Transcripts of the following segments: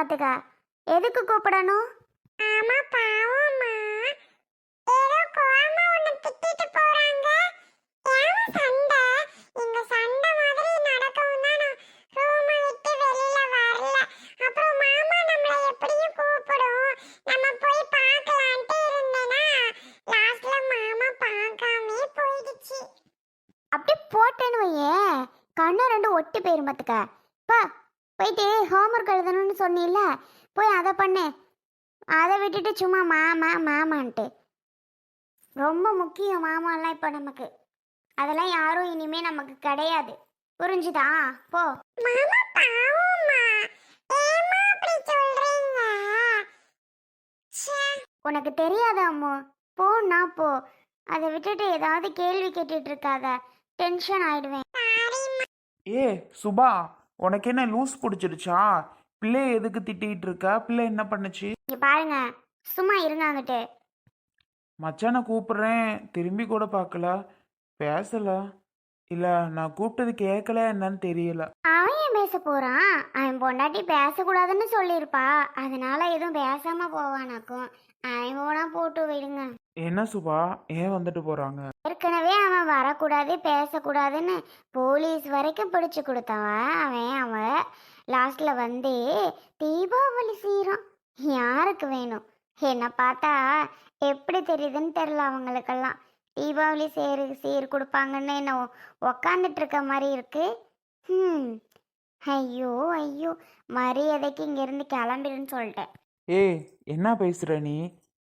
பிச்சிருவேன் பார்த்துக்க எதுக்கு கூப்பிடணும்? ஆமாப்பா பாவம்மா ஏதோ கோவமா உன்னை திட்டிட்டு போறாங்க ஏன் சண்டை இங்க சண்டை மாதிரி நடக்கவும் தான் நான் ரூமை விட்டு வெளியில வரல அப்புறம் மாமா நம்மள எப்படியும் கூப்பிடும் நம்ம போய் பார்க்கலான்ட்டு இருந்தேனா லாஸ்ட்ல மாமா பார்க்காமே போயிடுச்சு அப்படி போட்டேன்னு வையே கண்ணை ரெண்டு ஒட்டி போயிரும் பார்த்துக்க பா போயிட்டு ஹோம்ஒர்க் எழுதணும்னு சொன்னீல்ல போய் அதை பண்ணு. அதை விட்டுட்டு சும்மா மாமா மாமான்ட்டு. ரொம்ப முக்கியம் மாமாலாம் இப்போ நமக்கு. அதெல்லாம் யாரும் இனிமே நமக்கு கிடையாது. புரிஞ்சுதா? போ. மாமா பாவம்மா. ஏம்மா அப்படி சொல்றீங்க? ச்சே. உனக்கு தெரியாத அம்மு? போன்னா போ. அதை விட்டுட்டு ஏதாவது கேள்வி கேட்டுட்டு இருக்காத. டென்ஷன் ஆயிடுவேன். ஏ சுபா. உனக்கு என்ன லூஸ் பிடிச்சிருச்சா பிள்ளை எதுக்கு திட்டிகிட்டு இருக்க பிள்ளை என்ன பண்ணுச்சு? இங்க பாருங்க சும்மா இருங்காங்கிட்டு மச்சானை கூப்பிடுறேன். திரும்பி கூட பார்க்கல. பேசல. இல்லை நான் கூப்பிட்டது கேட்கல என்னன்னு தெரியல. அவன் ஏன் பேச போறான்? அவன் பொண்டாட்டி பேசக்கூடாதுன்னு சொல்லியிருப்பா. அதனால எதுவும் பேசாம போவானாக்கும். அவன் போனா போட்டு விடுங்க. என்ன சுபா? ஏன் வந்துட்டு போகிறாங்க ஏற்கனவே அவன் வரக்கூடாது பேசக்கூடாதுன்னு போலீஸ் வரைக்கும் பிடிச்சு கொடுத்தவன். அவன் அவன் லாஸ்ட்ல வந்து தீபாவளி சீரம். யாருக்கு வேணும்? என்ன பார்த்தா எப்படி தெரியுதுன்னு தெரில அவங்களுக்கெல்லாம். தீபாவளி சேரு சீர் கொடுப்பாங்கன்னு என்ன உக்காந்துட்டு இருக்க மாதிரி இருக்கு. ம் ஐயோ ஐயோ. மரியாதைக்கு இங்கேருந்து கிளம்பிடுன்னு சொல்லிட்டேன். ஏய் என்ன பேசுகிற நீ?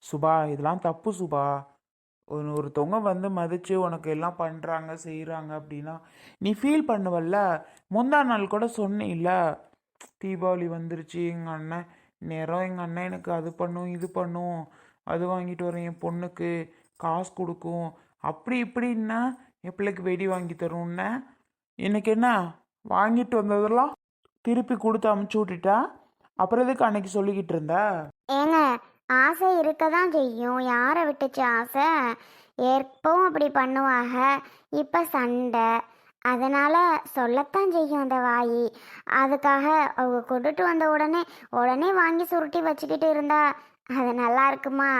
சுபா இதெல்லாம் தப்பு சுபா. ஒருத்தவங்க வந்து மதித்து உனக்கு எல்லாம் பண்ணுறாங்க செய்கிறாங்க அப்படின்னா நீ ஃபீல் பண்ணுவல்ல. முந்தா நாள் கூட சொன்னில்ல தீபாவளி வந்துருச்சு எங்கள் அண்ணன் நேரம் எங்கள் அண்ணன் எனக்கு அது பண்ணும் இது பண்ணும் அது வாங்கிட்டு வரேன் என் பொண்ணுக்கு காசு கொடுக்கும். அப்படி இப்படின்னா என் பிள்ளைக்கு வெடி வாங்கி தரும்னே. எனக்கு என்ன? வாங்கிட்டு வந்ததெல்லாம் திருப்பி கொடுத்து அமுச்சு விட்டுட்டா? அப்புறம் எதுக்கு அன்னைக்கு சொல்லிக்கிட்டு இருந்த? ஏங்க ஆசை இருக்க தான் செய்யும். யாரை விட்டுச்சு ஆசை? எப்பவும் அப்படி பண்ணுவாங்க இப்போ சண்டை. அதனால் சொல்லத்தான் செய்யும் அந்த வாய். அதுக்காக அவங்க கொண்டுட்டு வந்த உடனே உடனே வாங்கி சுருட்டி வச்சுக்கிட்டு இருந்தா அது நல்லா இருக்குமா?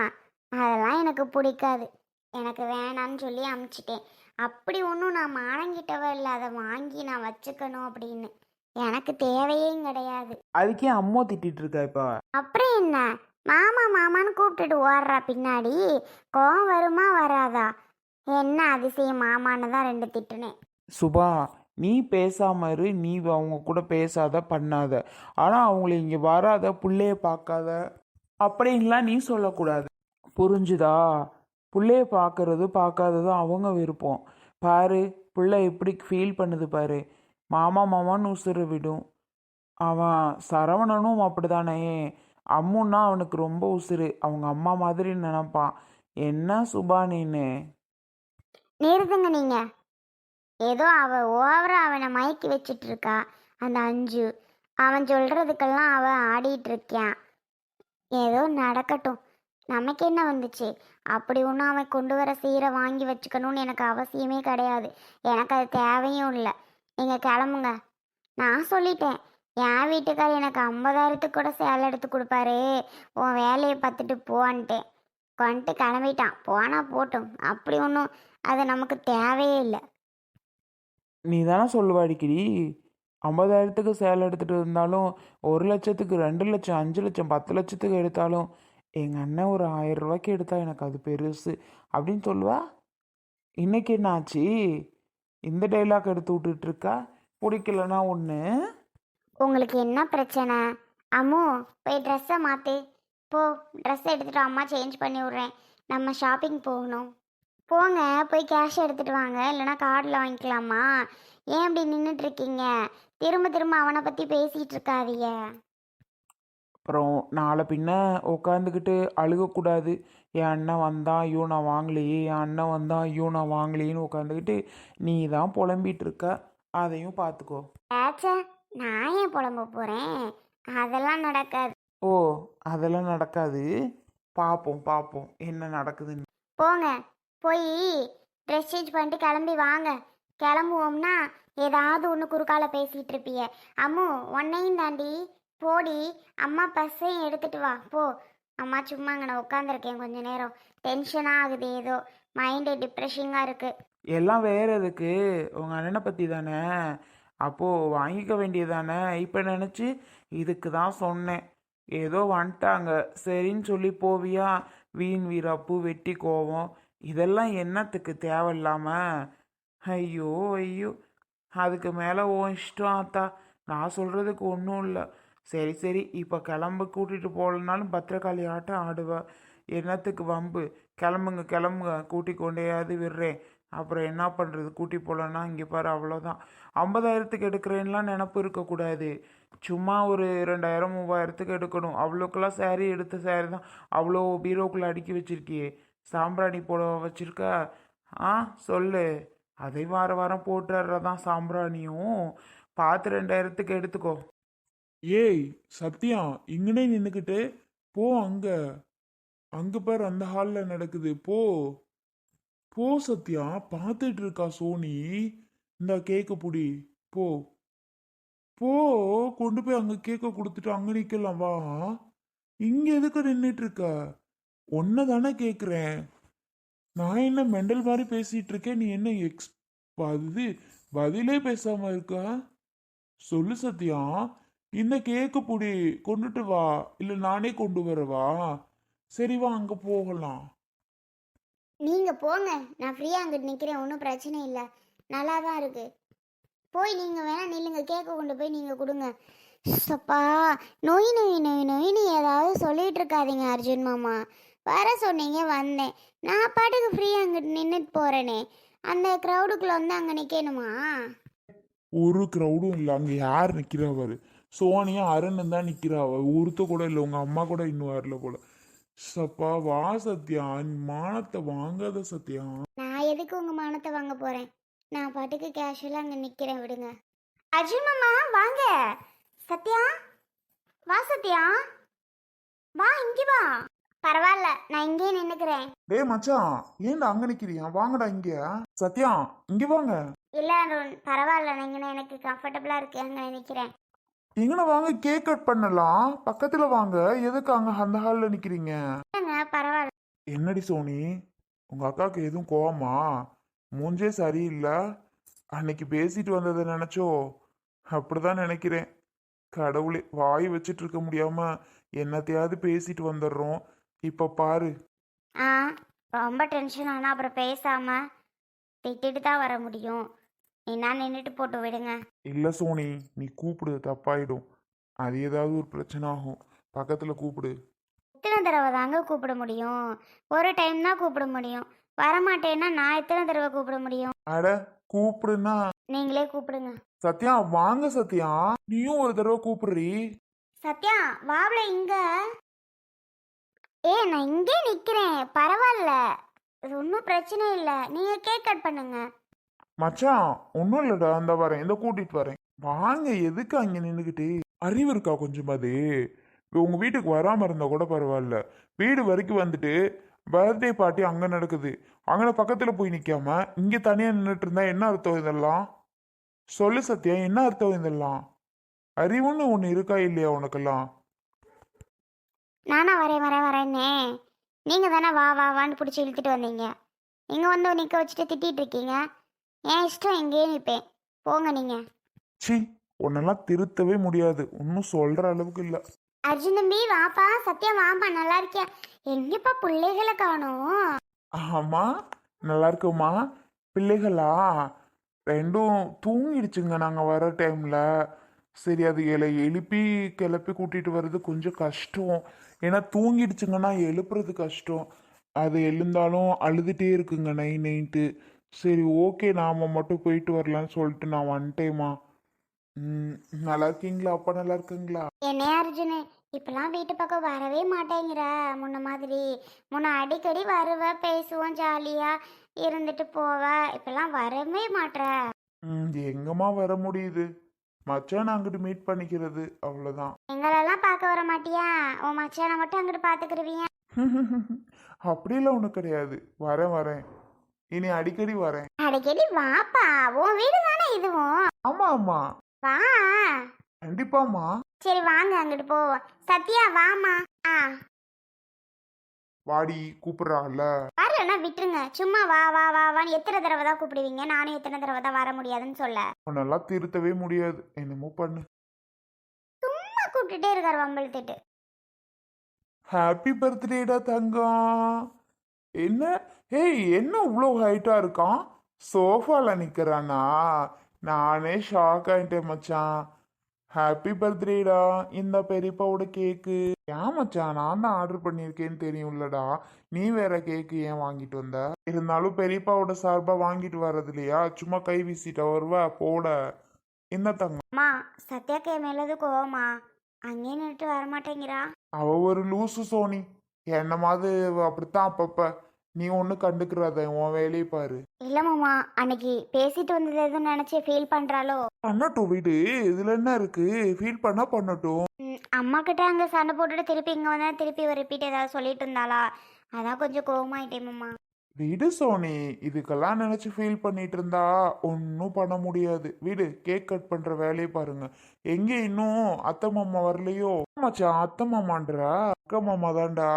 அதெல்லாம் எனக்கு பிடிக்காது. எனக்கு வேணான்னு சொல்லி அமுச்சிட்டேன். அப்படி ஒன்றும் நான் மானங்கிட்டவ இல்லை. அதை வாங்கி நான் வச்சுக்கணும் அப்படின்னு. எனக்கு தேவையே கிடையாது. அதுக்கே அம்மா திட்டிட்டு இருக்கா இப்போ? அப்புறம் என்ன? மாமா மாமான்னு கூப்பிட்டுட்டு ஓடுறா பின்னாடி. கோவம் வருமா வராதா? என்ன அதிசயம் மாமான்னு தான் ரெண்டு திட்டுனேன். சுபா நீ பேசாம இரு. நீ அவங்க கூட பேசாத பண்ணாத. ஆனால் அவங்கள இங்கே வராத பிள்ளைய பார்க்காத. அப்படின்லாம் நீ சொல்லக்கூடாது. புரிஞ்சுதா? பிள்ளைய பார்க்கறது பார்க்காதது அவங்க விருப்பம். பாரு பிள்ளை எப்படி ஃபீல் பண்ணுது பாரு. மாமா மாமான்னு உசுறு விடும். அவன் சரவணனும் அப்படிதானே அம்முன்னா அவனுக்கு ரொம்ப உசுறு. அவங்க அம்மா மாதிரி நினைப்பான். என்ன சுபா நீனு? நிறுத்துங்க நீங்க. ஏதோ அவ ஓவரா அவனை மயக்கி வச்சிட்டு இருக்கா அந்த அஞ்சு. அவன் சொல்றதுக்கெல்லாம் அவன் ஆடிட்டு இருக்கான் ஏதோ நடக்கட்டும். நமக்கு என்ன வந்துச்சு? அப்படி ஒன்றும் அவன் கொண்டு வர சீரை வாங்கி வச்சுக்கணும்னு எனக்கு அவசியமே கிடையாது. எனக்கு அது தேவையும் இல்லை. நீங்கள் கிளம்புங்க. நான் சொல்லிட்டேன். என் வீட்டுக்கார் எனக்கு ஐம்பதாயிரத்துக்கு கூட சேலை எடுத்து கொடுப்பாரு. உன் வேலையை பார்த்துட்டு போன்ட்டேன். கொண்டு கிளம்பிட்டான். போனால் போட்டும். அப்படி ஒன்றும் அது நமக்கு தேவையே இல்லை. நீ தானே சொல்லுவ அடிக்கடி? ஐம்பதாயிரத்துக்கு சேலை எடுத்துகிட்டு இருந்தாலும் ஒரு லட்சத்துக்கு ரெண்டு லட்சம் அஞ்சு லட்சம் பத்து லட்சத்துக்கு எடுத்தாலும் எங்கள் அண்ணன் ஒரு ஆயிரம் ரூபாய்க்கு எடுத்தால் எனக்கு அது பெருசு அப்படின்னு சொல்லுவா? இன்னைக்கு என்னாச்சு? இந்த டைலாக் எடுத்து விட்டுட்டு இருக்கா? பிடிக்கலன்னா ஒன்று உங்களுக்கு என்ன பிரச்சனை? அம்மு போய் ட்ரெஸ்ஸை மாற்று போ ட்ரெஸ் எடுத்துகிட்டு அம்மா சேஞ்ச் பண்ணி விட்றேன். நம்ம ஷாப்பிங் போகணும். போங்க போய் கேஷ் எடுத்துகிட்டு வாங்க. இல்லைனா கார்டில் வாங்கிக்கலாமா? ஏன் இப்படி நின்றுட்டு இருக்கீங்க திரும்ப திரும்ப அவனை பற்றி பேசிகிட்டு இருக்காதீங்க. அப்புறம் நாளை பின்ன உட்காந்துக்கிட்டு அழுகக்கூடாது. என் அண்ணன் வந்தான் ஐயோ நான் வாங்கலையே. என் அண்ணன் வந்தான் ஐயோ நான் வாங்கலையேன்னு உட்காந்துக்கிட்டு நீ தான் புலம்பிட்டு இருக்க. அதையும் பார்த்துக்கோ நான் ஏன் புலம்ப போகிறேன் அதெல்லாம் நடக்காது. ஓ அதெல்லாம் நடக்காது. பார்ப்போம் பார்ப்போம் என்ன நடக்குதுன்னு. போங்க. போய் ட்ரெஸ் சேஞ்ச் பண்ணிட்டு கிளம்பி வாங்க. கிளம்புவோம்னா ஏதாவது ஒன்று குறுக்கால பேசிகிட்டு இருப்பீங்க அம்மு உன்னையும் தாண்டி போடி. அம்மா பஸ்ஸையும் எடுத்துட்டு வா. போ. அம்மா சும்மா அங்கே நான் உட்காந்துருக்கேன் கொஞ்ச நேரம். டென்ஷனாக ஆகுது ஏதோ. மைண்டு டிப்ரெஷிங்காக இருக்கு. எல்லாம் வேற எதுக்கு உங்கள் அண்ணனை பற்றி தானே? அப்போது வாங்கிக்க வேண்டியதானே? இப்போ நினச்சி இதுக்கு தான் சொன்னேன். ஏதோ வந்துட்டாங்க. சரின்னு சொல்லி போவியா? வீண் வீரப்பு வெட்டி கோவம். இதெல்லாம் என்னத்துக்கு தேவையில்லாமல் ஐயோ ஐயோ. அதுக்கு மேலே ஓ இஷ்டம் ஆத்தா. நான் சொல்கிறதுக்கு ஒன்றும் இல்லை. சரி சரி. இப்போ கிளம்பு கூட்டிகிட்டு போகலனாலும் பத்திரக்காளி ஆட்டம் ஆடுவேன் என்னத்துக்கு வம்பு? கிளம்புங்க கிளம்புங்க. கூட்டி கொண்டேயாவது விடுறேன். அப்புறம் என்ன பண்ணுறது கூட்டி போகலன்னா இங்கே பாரு அவ்வளோதான் ஐம்பதாயிரத்துக்கு எடுக்கிறேன்லாம் நினப்பு இருக்கக்கூடாது. சும்மா ஒரு ரெண்டாயிரம் மூவாயிரத்துக்கு எடுக்கணும். அவ்வளோக்கெல்லாம் சேரீ எடுத்த சேரீ தான். அவ்வளோ பீரோக்குள்ளே அடுக்கி வச்சிருக்கியே. சாம்பிராணி போட வச்சுருக்க? ஆ சொல்லு. அதை வார வாரம் போட்டுறதான் சாம்பிராணியும். பார்த்து ரெண்டாயிரத்துக்கு எடுத்துக்கோ. ஏய் சத்யா இங்கனே நின்றுக்கிட்டு போ அங்கே. அங்கே பேர் அந்த ஹாலில் நடக்குது. போ. போ சத்யா பார்த்துட்டு இருக்கா சோனி. இந்த கேக்க புடி. போ. போ. கொண்டு போய் அங்க கேக்க கொடுத்துட்டு அங்க நிக்கலாம் வா. இங்க எதுக்கு நின்றுட்டு இருக்க ஒன்ன தானே கேக்குறேன். நான் என்ன மெண்டல் மாதிரி பேசிட்டு இருக்கேன் நீ என்ன எக்ஸ் அது பதிலே பேசாம இருக்கா? சொல்லு சத்யா. இந்த கேக்கு புடி கொண்டுட்டு வா. இல்ல நானே கொண்டு வரவா? சரி வா அங்க போகலாம். நீங்கள் போங்க. நான் ஃப்ரீயாக அங்கிட்டு நிற்கிறேன் ஒன்றும் பிரச்சனை இல்லை. நல்லா தான் இருக்கு. போய் நீங்கள் வேணால் நில்லுங்க. கேக்க கொண்டு போய் நீங்கள் கொடுங்க. சப்பா. நொய் நொய் நொய் நொய்னு ஏதாவது சொல்லிட்டு இருக்காதீங்க அர்ஜுன் மாமா. வர சொன்னீங்க வந்தேன். நான் பாட்டுக்கு ஃப்ரீயாக அங்கிட்டு நின்றுட்டு போகிறேனே அந்த க்ரௌடுக்குள்ளே வந்து அங்கே நிற்கணுமா ஒரு க்ரௌடும் இல்ல. அங்க யார் நிக்கிறா பாரு. சோனியா அருண் தான் நிக்கிறாவ ஒருத்த கூட இல்ல. உங்க அம்மா கூட இன்னும் வரல போல. சப்பா வா சத்யா நீ மானத்தை வாங்காத சத்யா நான் எதுக்கு உங்கள் மானத்தை வாங்க போகிறேன் நான் பாட்டுக்கு கேஷுவலாக அங்கே நிற்கிறேன் விடுங்க. அர்ஜுன் மாமா வாங்க. சத்யா வா சத்யா. வா இங்கே வா. பரவாயில்ல நான் இங்கேயே நின்றுக்கிறேன் டேய் மச்சான் ஏன்டா அங்க நிக்கிறியா? வாங்கடா இங்க. சத்யா இங்க வாங்க. இல்லை அருண் பரவாயில்ல நீங்கள் எனக்கு கம்ஃபர்டபுளாக இருக்கு அங்கே நிற்கிறேன் எங்கன வாங்க கேக் கட் பண்ணலாம். பக்கத்துல வாங்க. எதுக்கு அங்க அந்த ஹால்ல நிக்கிறீங்க? பரவாயில்ல. என்னடி சோனி? உங்க அக்காவுக்கு எதுவும் கோவமா? மூஞ்சே சரியில்லை. அன்னைக்கு பேசிட்டு வந்ததை நினைச்சோ? அப்படிதான் நினைக்கிறேன். கடவுளே வாய் வச்சிட்டு இருக்க முடியாம என்னத்தையாவது பேசிட்டு வந்துடுறோம். இப்ப பாரு. ஆ ரொம்ப டென்ஷன் ஆனால் அப்புறம் பேசாமல் திட்டிட்டு தான் வர முடியும். என்ன நின்றுட்டு போட்டு விடுங்க. இல்ல சோனி நீ கூப்பிடு தப்பாயிடும். அது ஏதாவது ஒரு பிரச்சனை ஆகும் பக்கத்துல கூப்பிடு. எத்தனை தடவை தாங்க கூப்பிட முடியும்? ஒரு டைம் தான் கூப்பிட முடியும். வரமாட்டேன்னா நான் எத்தனை தடவை கூப்பிட முடியும்? அட கூப்பிடுன்னா? நீங்களே கூப்பிடுங்க. சத்யா வாங்க சத்யா. நீயும் ஒரு தடவை கூப்பிடுறீ. சத்யா வாவல இங்க. ஏ நான் இங்கே நிக்கிறேன். பரவாயில்ல. ஒன்றும் பிரச்சனை இல்லை. நீங்க கேக் கட் பண்ணுங்க. மச்சான் ஒன்றும் இல்லைடா அந்த வரேன் இந்த கூட்டிட்டு வரேன். வாங்க எதுக்கு அங்கே நின்றுக்கிட்டு அறிவு இருக்கா கொஞ்சமாது இப்போ உங்கள் வீட்டுக்கு வராமல் இருந்தால் கூட பரவாயில்ல. வீடு வரைக்கும் வந்துட்டு பர்த்டே பார்ட்டி அங்கே நடக்குது. அங்கே பக்கத்தில் போய் நிற்காம இங்கே தனியாக நின்றுட்டு இருந்தா என்ன அர்த்தம் இதெல்லாம்? சொல்லு சத்யா என்ன அர்த்தம் இதெல்லாம்? அறிவுன்னு ஒன்று இருக்கா இல்லையா உனக்கெல்லாம்? நானா வரேன் வரேன் வரேன்னே. நீங்கள் தானே வா வா வான்னு பிடிச்சி இழுத்துட்டு வந்தீங்க. இங்க வந்து நிற்க வச்சுட்டு திட்டிகிட்டு இருக்கீங்க. என் இஷ்டம் எங்கேயே நிற்பேன் போங்க நீங்க. சி உன்னெல்லாம் திருத்தவே முடியாது. ஒன்றும் சொல்கிற அளவுக்கு இல்லை. அர்ஜுன் தம்பி வாப்பா. சத்யா வாப்பா. நல்லா இருக்கியா? எங்கப்பா பிள்ளைகளை காணோம்? ஆமா நல்லா இருக்குமா பிள்ளைகளா? ரெண்டும் தூங்கிடுச்சுங்க நாங்கள் வர டைமில் சரி அது எலை எழுப்பி கிளப்பி கூட்டிகிட்டு வர்றது கொஞ்சம் கஷ்டம். ஏன்னா தூங்கிடுச்சுங்கன்னா எழுப்புறது கஷ்டம். அது எழுந்தாலும் அழுதுகிட்டே இருக்குங்க நை நைட்டு சரி ஓகே நாம் மட்டும் போயிட்டு வரலான்னு சொல்லிட்டு நான் வந்துட்டேம்மா. ம், நல்லா இருக்கீங்களா அப்பா நல்லா இருக்குங்களா என்ன அர்ஜுனு இப்பெல்லாம் வீட்டு பக்கம் வரவே மாட்டேங்கிற. முன்ன மாதிரி முன்ன அடிக்கடி வருவ பேசுவோம் ஜாலியா இருந்துட்டு போவ. இப்பெல்லாம் வரவே மாட்ற. ம் எங்கம்மா வர முடியுது? மச்சான் அங்கிட்டு மீட் பண்ணிக்கிறது அவ்வளோதான் எங்களெல்லாம் பார்க்க வர மாட்டியா? உன் மச்சானை மட்டும் அங்கிட்டு பார்த்துக்கிருவீங்க அப்படிலாம் ஒன்றும் கிடையாது. வரேன் வரேன். இனி அடிக்கடி வரேன். அடிக்கடி வாப்பா உன் வீடு தானே இதுவும் ஆமா ஆமா. வா. கண்டிப்பாம்மா. சரி வாங்க அங்கிட்டு போவோம். சத்யா வாமா ஆ. வாடி கூப்பிடுறாங்கல்ல. வரலன்னா விட்டுருங்க. சும்மா வா வா வா வான்னு எத்தனை தடவை தான் கூப்பிடுவீங்க? நானும் எத்தனை தடவை தான் வர முடியாதுன்னு சொல்ல. உன்னெல்லாம் திருத்தவே முடியாது. என்னமோ பண்ணு. சும்மா கூப்பிட்டுட்டே இருக்காரு வம்பழுத்துட்டு. ஹாப்பி பர்த்டேடா தங்கம். என்ன? ஏய் என்ன இவ்வளோ ஹைட்டாக இருக்கான்? சோஃபாவில் நிற்கிறானா நானே ஷாக் ஆயிட்டேன் மச்சான். ஹாப்பி பர்த்டேடா இந்த பெரியப்பாவோட கேக்கு ஏன் மச்சான் நான் தான் ஆர்டர் பண்ணியிருக்கேன்னு தெரியும்லடா. நீ வேற கேக்கு ஏன் வாங்கிட்டு வந்த? இருந்தாலும் பெரியப்பாவோட சார்பாக வாங்கிட்டு வர்றது இல்லையா? சும்மா கை வீசிட்ட வருவ போட. என்ன தங்கம் அம்மா சத்யாக்கு என் மேலது கோவமா? அங்கேயே நின்றுட்டு வரமாட்டேங்கிறா. அவ ஒரு லூசு சோனி. என்ன மாதிரி அப்படித்தான் அப்பப்ப. நீ ஒன்றும் கண்டுக்கிறாத உன் வேலையை பாரு. இல்ல மாமா அன்னைக்கு பேசிட்டு வந்தது எதுவும் நினைச்சு ஃபீல் பண்றாளோ? பண்ணட்டும் வீடு இதுல என்ன இருக்கு? ஃபீல் பண்ணா பண்ணட்டும். ம், அம்மா கிட்ட அங்க சண்டை போட்டுட்டு திருப்பி இங்க வந்தா திருப்பி ஒரு ரிப்பீட் ஏதாவது சொல்லிட்டு இருந்தாளா? அதான் கொஞ்சம் கோவமாயிட்டேன் மாமா. விடு சோனி இதுக்கெல்லாம் நினைச்சு ஃபீல் பண்ணிட்டு இருந்தா ஒன்றும் பண்ண முடியாது. விடு கேக் கட் பண்ற வேலையை பாருங்க. எங்க இன்னும் அத்தை மாமா வரலையோ? மச்சான் அத்தை மாமான்றா? அக்கா மாமா தான்டா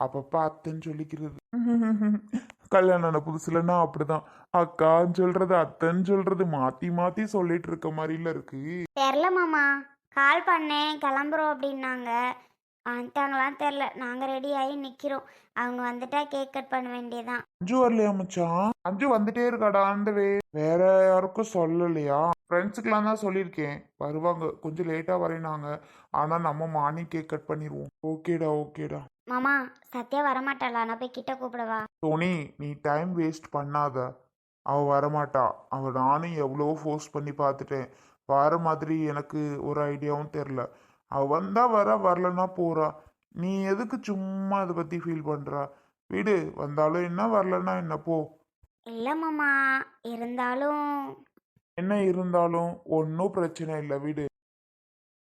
அப்பப்ப அத்தைன்னு சொல்லிக்கிறது. கல்யாணம் ஆன புதுசுலன்னா அப்படிதான். அக்கான்னு சொல்றது அத்தைன்னு சொல்றது மாத்தி மாத்தி சொல்லிட்டு இருக்க மாதிரில இருக்கு. தெரில மாமா. கால் பண்ணேன் கிளம்புறோம் அப்படின்னாங்க. வந்துட்டாங்களான்னு தெரில நாங்கள் ரெடி ஆகி நிற்கிறோம் அவங்க வந்துட்டா கேக் கட் பண்ண வேண்டியதான் அஞ்சு வரலையா மச்சான்? அஞ்சு வந்துட்டே இருக்காடா அந்த வே வேற யாருக்கும் சொல்லலையா? ஃப்ரெண்ட்ஸுக்கெல்லாம் தான் சொல்லியிருக்கேன். வருவாங்க. கொஞ்சம் லேட்டாக வரையினாங்க. ஆனால் நம்ம மார்னிங் கேக் கட் பண்ணிடுவோம். ஓகேடா ஓகேடா. மாமா சத்யா வரமாட்டாளா? நான் போய் கிட்ட கூப்பிடவா? சோனி நீ டைம் வேஸ்ட் பண்ணாத. அவ வரமாட்டா. அவ நானும் எவ்வளவோ ஃபோர்ஸ் பண்ணி பார்த்துட்டேன். வர மாதிரி எனக்கு ஒரு ஐடியாவும் தெரில அவ வந்தா வர வரலன்னா போறா. நீ எதுக்கு சும்மா அதை பத்தி ஃபீல் பண்றா? விடு வந்தாலும் என்ன வரலன்னா என்ன? போ. இல்லை மாமா இருந்தாலும் என்ன இருந்தாலும் ஒன்றும் பிரச்சனை இல்லை. விடு.